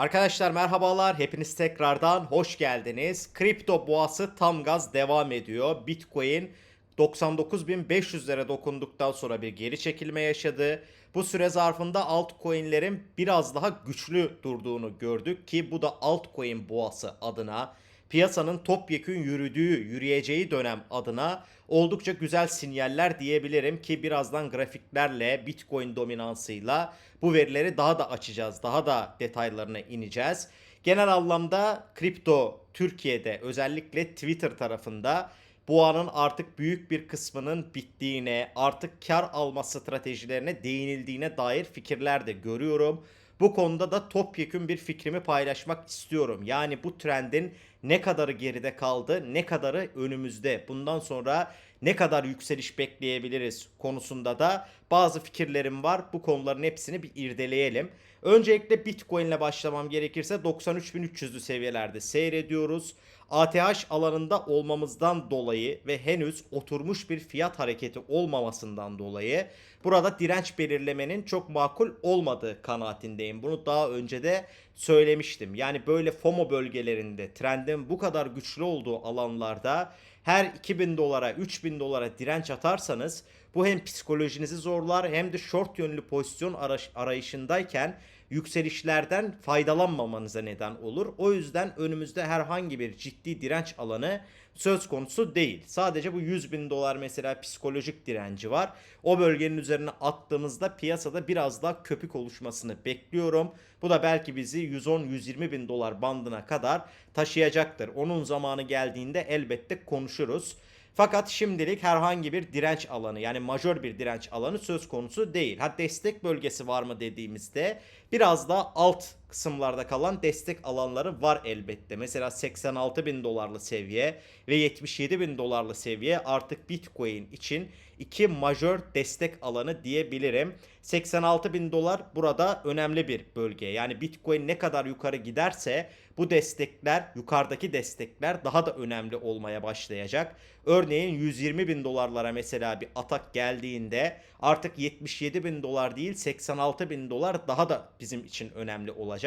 Arkadaşlar merhabalar. Hepiniz tekrardan hoş geldiniz. Kripto boğası tam gaz devam ediyor. Bitcoin 99.500'lere dokunduktan sonra bir geri çekilme yaşadı. Bu süre zarfında altcoin'lerin biraz daha güçlü durduğunu gördük ki bu da altcoin boğası adına piyasanın topyekün yürüdüğü, yürüyeceği dönem adına oldukça güzel sinyaller diyebilirim ki birazdan grafiklerle Bitcoin dominansıyla bu verileri daha da açacağız. Daha da detaylarına ineceğiz. Genel anlamda kripto Türkiye'de özellikle Twitter tarafında boğanın artık büyük bir kısmının bittiğine, artık kar alma stratejilerine değinildiğine dair fikirler de görüyorum. Bu konuda da topyekün bir fikrimi paylaşmak istiyorum. Yani bu trendin ne kadarı geride kaldı, ne kadarı önümüzde. Bundan sonra ne kadar yükseliş bekleyebiliriz konusunda da bazı fikirlerim var. Bu konuların hepsini bir irdeleyelim. Öncelikle Bitcoin ile başlamam gerekirse 93.300'lü seviyelerde seyrediyoruz. ATH alanında olmamızdan dolayı ve henüz oturmuş bir fiyat hareketi olmamasından dolayı burada direnç belirlemenin çok makul olmadığı kanaatindeyim. Bunu daha önce de söylemiştim. Yani böyle FOMO bölgelerinde trendin bu kadar güçlü olduğu alanlarda her 2000 dolara 3000 dolara direnç atarsanız bu hem psikolojinizi zorlar hem de short yönlü pozisyon arayışındayken yükselişlerden faydalanmamanıza neden olur. O yüzden önümüzde herhangi bir ciddi direnç alanı söz konusu değil. Sadece bu 100 bin dolar mesela psikolojik direnci var. O bölgenin üzerine attığımızda piyasada biraz daha köpük oluşmasını bekliyorum. Bu da belki bizi 110-120 bin dolar bandına kadar taşıyacaktır. Onun zamanı geldiğinde elbette konuşuruz. Fakat şimdilik herhangi bir direnç alanı yani majör bir direnç alanı söz konusu değil. Ha destek bölgesi var mı dediğimizde biraz daha alt kısımlarda kalan destek alanları var elbette. Mesela 86 bin dolarlı seviye ve 77 bin dolarlı seviye artık Bitcoin için iki majör destek alanı diyebilirim. 86 bin dolar burada önemli bir bölge. Yani Bitcoin ne kadar yukarı giderse bu destekler, yukarıdaki destekler daha da önemli olmaya başlayacak. Örneğin 120 bin dolarlara mesela bir atak geldiğinde artık 77 bin dolar değil 86 bin dolar daha da bizim için önemli olacak.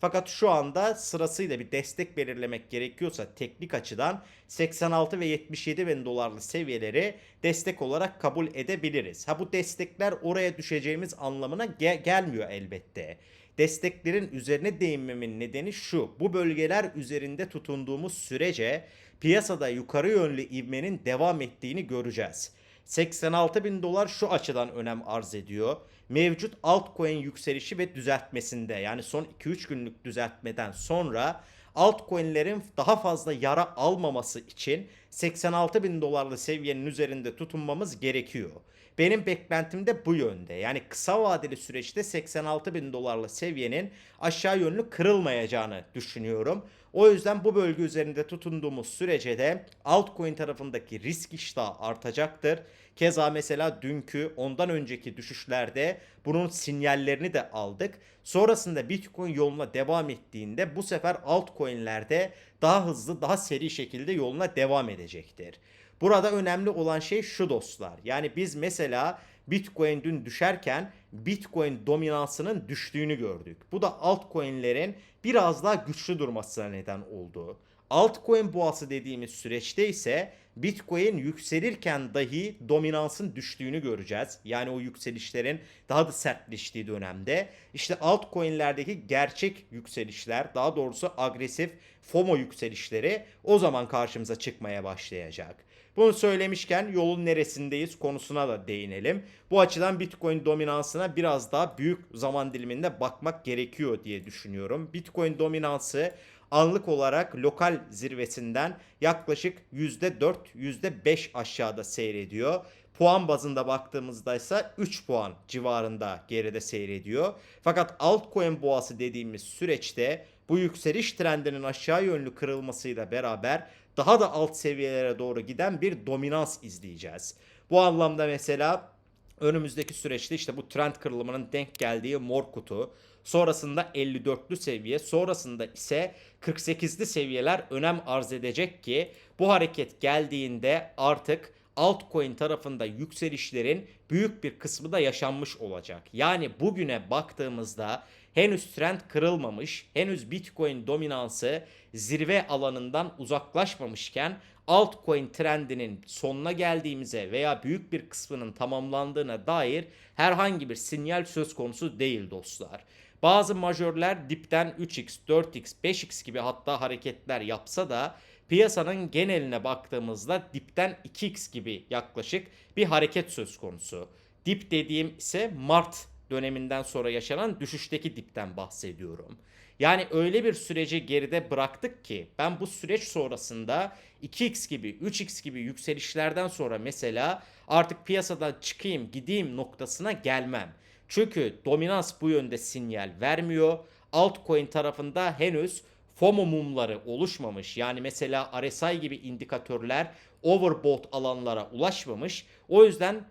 Fakat şu anda sırasıyla bir destek belirlemek gerekiyorsa teknik açıdan 86 ve 77 bin dolarlı seviyeleri destek olarak kabul edebiliriz. Ha bu destekler oraya düşeceğimiz anlamına ge- gelmiyor elbette. Desteklerin üzerine değinmemin nedeni şu. Bu bölgeler üzerinde tutunduğumuz sürece piyasada yukarı yönlü ivmenin devam ettiğini göreceğiz. 86 bin dolar şu açıdan önem arz ediyor. Mevcut altcoin yükselişi ve düzeltmesinde. Yani son 2-3 günlük düzeltmeden sonra altcoin'lerin daha fazla yara almaması için 86 bin dolarlı seviyenin üzerinde tutunmamız gerekiyor. Benim beklentim de bu yönde. Yani kısa vadeli süreçte 86 bin dolarlı seviyenin aşağı yönlü kırılmayacağını düşünüyorum. O yüzden bu bölge üzerinde tutunduğumuz sürece de altcoin tarafındaki risk iştahı artacaktır. Keza mesela dünkü ondan önceki düşüşlerde bunun sinyallerini de aldık. Sonrasında Bitcoin yoluna devam ettiğinde bu sefer altcoin'lerde daha hızlı, daha seri şekilde yoluna devam edecektir. Burada önemli olan şey şu dostlar. Yani biz mesela Bitcoin dün düşerken Bitcoin dominansının düştüğünü gördük. Bu da altcoin'lerin biraz daha güçlü durmasına neden oldu. Altcoin boğası dediğimiz süreçte ise Bitcoin yükselirken dahi dominansın düştüğünü göreceğiz. Yani o yükselişlerin daha da sertleştiği dönemde. İşte altcoin'lerdeki gerçek yükselişler, daha doğrusu agresif FOMO yükselişleri o zaman karşımıza çıkmaya başlayacak. Bunu söylemişken yolun neresindeyiz konusuna da değinelim. Bu açıdan Bitcoin dominansına biraz daha büyük zaman diliminde bakmak gerekiyor diye düşünüyorum. Bitcoin dominansı anlık olarak lokal zirvesinden yaklaşık %4, %5 aşağıda seyrediyor. Puan bazında baktığımızda ise 3 puan civarında geride seyrediyor. Fakat altcoin boğası dediğimiz süreçte bu yükseliş trendinin aşağı yönlü kırılmasıyla beraber daha da alt seviyelere doğru giden bir dominans izleyeceğiz. Bu anlamda mesela önümüzdeki süreçte işte bu trend kırılımının denk geldiği mor kutu, sonrasında 54'lü seviye, sonrasında ise 48'li seviyeler önem arz edecek ki bu hareket geldiğinde artık altcoin tarafında yükselişlerin büyük bir kısmı da yaşanmış olacak. Yani bugüne baktığımızda henüz trend kırılmamış, henüz Bitcoin dominansı zirve alanından uzaklaşmamışken altcoin trendinin sonuna geldiğimize veya büyük bir kısmının tamamlandığına dair herhangi bir sinyal söz konusu değil dostlar. Bazı majörler dipten 3x, 4x, 5x gibi hatta hareketler yapsa da piyasanın geneline baktığımızda dipten 2x gibi yaklaşık bir hareket söz konusu. Dip dediğim ise Mart döneminden sonra yaşanan düşüşteki dipten bahsediyorum. Yani öyle bir süreci geride bıraktık ki ben bu süreç sonrasında 2x gibi 3x gibi yükselişlerden sonra mesela artık piyasadan çıkayım gideyim noktasına gelmem. Çünkü dominans bu yönde sinyal vermiyor. Altcoin tarafında henüz FOMO mumları oluşmamış. Yani mesela RSI gibi indikatörler overbought alanlara ulaşmamış. O yüzden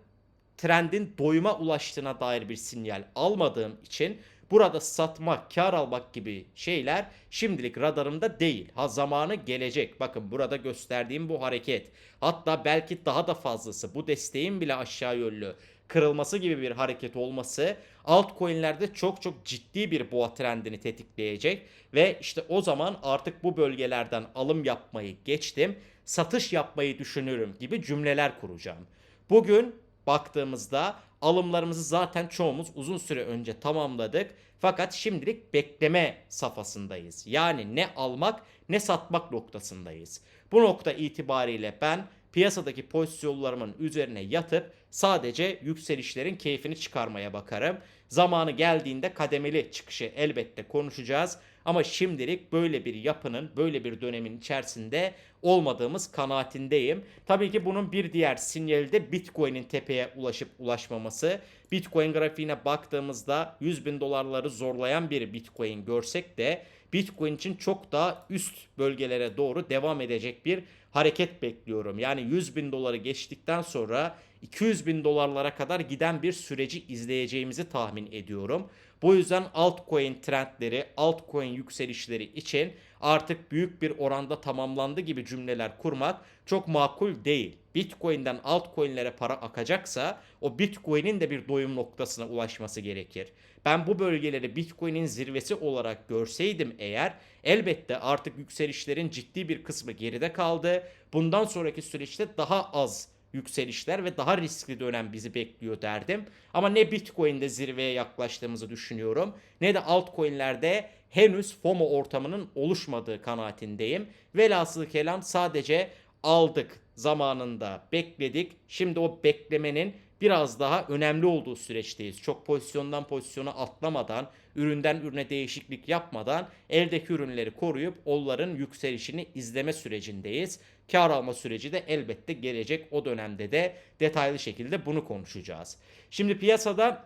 trendin doyuma ulaştığına dair bir sinyal almadığım için burada satmak, kar almak gibi şeyler şimdilik radarımda değil. Ha zamanı gelecek. Bakın burada gösterdiğim bu hareket. Hatta belki daha da fazlası bu desteğin bile aşağı yönlü kırılması gibi bir hareket olması altcoin'lerde çok çok ciddi bir boğa trendini tetikleyecek ve işte o zaman artık bu bölgelerden alım yapmayı geçtim, satış yapmayı düşünürüm gibi cümleler kuracağım. Bugün baktığımızda alımlarımızı zaten çoğumuz uzun süre önce tamamladık. Fakat şimdilik bekleme safhasındayız. Yani ne almak ne satmak noktasındayız. Bu nokta itibariyle ben piyasadaki pozisyonlarımın üzerine yatıp sadece yükselişlerin keyfini çıkarmaya bakarım. Zamanı geldiğinde kademeli çıkışı elbette konuşacağız. Ama şimdilik böyle bir yapının, böyle bir dönemin içerisinde olmadığımız kanaatindeyim. Tabii ki bunun bir diğer sinyali de Bitcoin'in tepeye ulaşıp ulaşmaması. Bitcoin grafiğine baktığımızda 100 bin dolarları zorlayan bir Bitcoin görsek de Bitcoin için çok daha üst bölgelere doğru devam edecek bir hareket bekliyorum. Yani 100 bin doları geçtikten sonra 200 bin dolarlara kadar giden bir süreci izleyeceğimizi tahmin ediyorum. Bu yüzden altcoin trendleri, altcoin yükselişleri için artık büyük bir oranda tamamlandı gibi cümleler kurmak çok makul değil. Bitcoin'den altcoin'lere para akacaksa o Bitcoin'in de bir doyum noktasına ulaşması gerekir. Ben bu bölgeleri Bitcoin'in zirvesi olarak görseydim eğer elbette artık yükselişlerin ciddi bir kısmı geride kaldı. Bundan sonraki süreçte daha az yükselişler ve daha riskli dönem bizi bekliyor derdim. Ama ne Bitcoin'de zirveye yaklaştığımızı düşünüyorum ne de altcoin'lerde henüz FOMO ortamının oluşmadığı kanaatindeyim. Velhasıl kelam sadece aldık zamanında bekledik. Şimdi o beklemenin biraz daha önemli olduğu süreçteyiz. Çok pozisyondan pozisyona atlamadan, üründen ürüne değişiklik yapmadan eldeki ürünleri koruyup onların yükselişini izleme sürecindeyiz. Kar alma süreci de elbette gelecek. O dönemde de detaylı şekilde bunu konuşacağız. Şimdi piyasada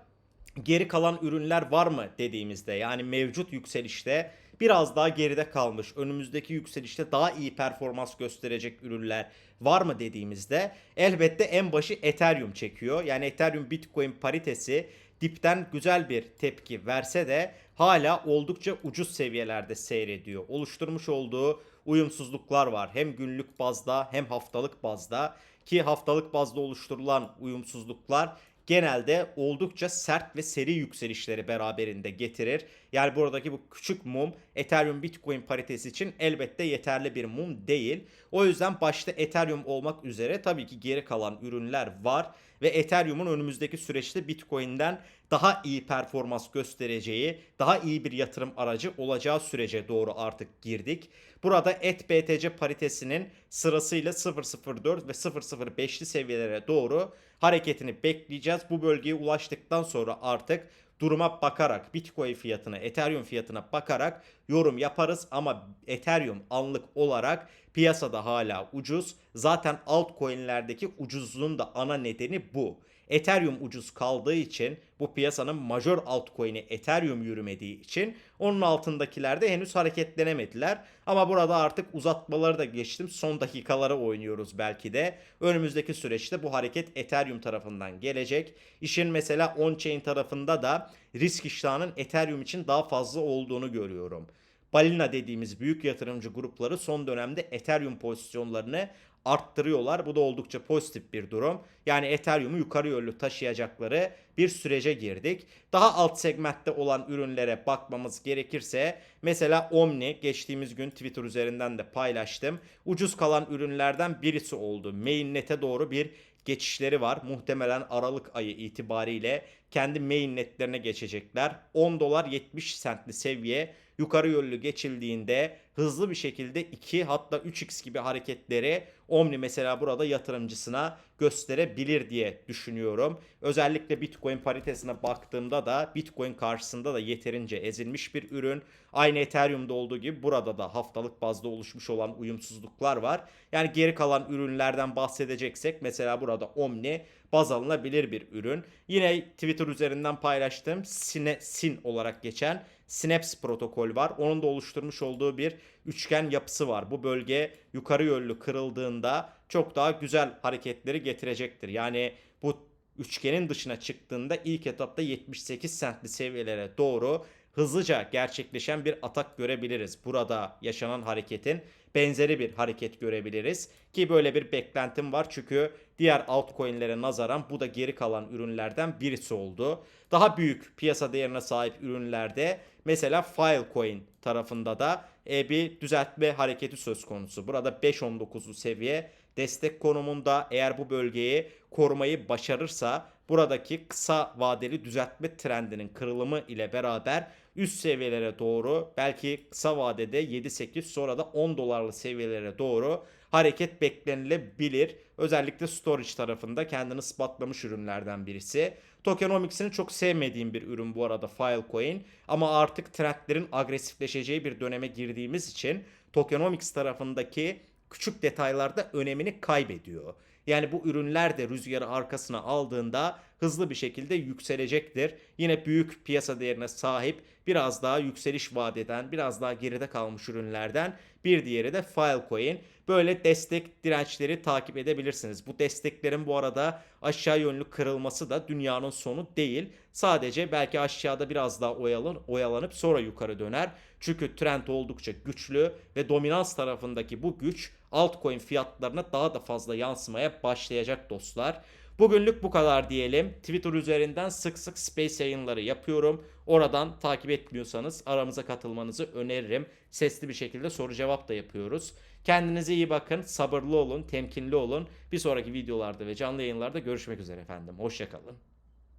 geri kalan ürünler var mı dediğimizde yani mevcut yükselişte biraz daha geride kalmış, önümüzdeki yükselişte daha iyi performans gösterecek ürünler var mı dediğimizde elbette en başı Ethereum çekiyor. Yani Ethereum Bitcoin paritesi dipten güzel bir tepki verse de hala oldukça ucuz seviyelerde seyrediyor. Oluşturmuş olduğu uyumsuzluklar var. Hem günlük bazda hem haftalık bazda ki haftalık bazda oluşturulan uyumsuzluklar genelde oldukça sert ve seri yükselişleri beraberinde getirir. Yani buradaki bu küçük mum Ethereum Bitcoin paritesi için elbette yeterli bir mum değil. O yüzden başta Ethereum olmak üzere tabii ki geri kalan ürünler var ve Ethereum'un önümüzdeki süreçte Bitcoin'den daha iyi performans göstereceği, daha iyi bir yatırım aracı olacağı sürece doğru artık girdik. Burada ETH-BTC paritesinin sırasıyla 0.04 ve 0.05'li seviyelere doğru hareketini bekleyeceğiz. Bu bölgeye ulaştıktan sonra artık duruma bakarak Bitcoin fiyatına, Ethereum fiyatına bakarak yorum yaparız ama Ethereum anlık olarak piyasada hala ucuz. Zaten altcoin'lerdeki ucuzluğun da ana nedeni bu. Ethereum ucuz kaldığı için bu piyasanın majör altcoin'i Ethereum yürümediği için onun altındakiler de henüz hareketlenemediler. Ama burada artık uzatmaları da geçtim. Son dakikalara oynuyoruz belki de. Önümüzdeki süreçte bu hareket Ethereum tarafından gelecek. İşin mesela on-chain tarafında da risk iştahının Ethereum için daha fazla olduğunu görüyorum. Balina dediğimiz büyük yatırımcı grupları son dönemde Ethereum pozisyonlarını arttırıyorlar. Bu da oldukça pozitif bir durum. Yani Ethereum'u yukarı yönlü taşıyacakları bir sürece girdik. Daha alt segmentte olan ürünlere bakmamız gerekirse mesela Omni geçtiğimiz gün Twitter üzerinden de paylaştım. Ucuz kalan ürünlerden birisi oldu. Mainnet'e doğru bir geçişleri var. Muhtemelen Aralık ayı itibariyle kendi mainnetlerine geçecekler. 10 dolar 70 centli seviye yukarı yönlü geçildiğinde hızlı bir şekilde 2 hatta 3x gibi hareketleri Omni mesela burada yatırımcısına gösterebilir diye düşünüyorum. Özellikle Bitcoin paritesine baktığımda da Bitcoin karşısında da yeterince ezilmiş bir ürün. Aynı Ethereum'da olduğu gibi burada da haftalık bazda oluşmuş olan uyumsuzluklar var. Yani geri kalan ürünlerden bahsedeceksek mesela burada Omni baz alınabilir bir ürün. Yine Twitter üzerinden paylaştığım Sine, Sin olarak geçen Synapse protokol var. Onun da oluşturmuş olduğu bir üçgen yapısı var. Bu bölge yukarı yönlü kırıldığında çok daha güzel hareketleri getirecektir. Yani bu üçgenin dışına çıktığında ilk etapta 78 centli seviyelere doğru hızlıca gerçekleşen bir atak görebiliriz. Burada yaşanan hareketin benzeri bir hareket görebiliriz. Ki böyle bir beklentim var çünkü diğer altcoin'lere nazaran bu da geri kalan ürünlerden birisi oldu. Daha büyük piyasa değerine sahip ürünlerde mesela Filecoin tarafında da bir düzeltme hareketi söz konusu. Burada 5.19'lu seviye destek konumunda eğer bu bölgeyi korumayı başarırsa buradaki kısa vadeli düzeltme trendinin kırılımı ile beraber üst seviyelere doğru belki kısa vadede 7-8 sonra da 10 dolarlı seviyelere doğru hareket beklenilebilir. Özellikle storage tarafında kendini ispatlamış ürünlerden birisi. Tokenomics'ini çok sevmediğim bir ürün bu arada Filecoin ama artık trendlerin agresifleşeceği bir döneme girdiğimiz için Tokenomics tarafındaki küçük detaylarda önemini kaybediyor. Yani bu ürünler de rüzgarı arkasına aldığında hızlı bir şekilde yükselecektir. Yine büyük piyasa değerine sahip biraz daha yükseliş vadeden biraz daha geride kalmış ürünlerden bir diğeri de Filecoin. Böyle destek dirençleri takip edebilirsiniz. Bu desteklerin bu arada aşağı yönlü kırılması da dünyanın sonu değil. Sadece belki aşağıda biraz daha oyalan, oyalanıp sonra yukarı döner. Çünkü trend oldukça güçlü ve dominans tarafındaki bu güç altcoin fiyatlarına daha da fazla yansımaya başlayacak dostlar. Bugünlük bu kadar diyelim. Twitter üzerinden sık sık space yayınları yapıyorum. Oradan takip etmiyorsanız aramıza katılmanızı öneririm. Sesli bir şekilde soru cevap da yapıyoruz. Kendinize iyi bakın, sabırlı olun, temkinli olun. Bir sonraki videolarda ve canlı yayınlarda görüşmek üzere efendim. Hoşçakalın.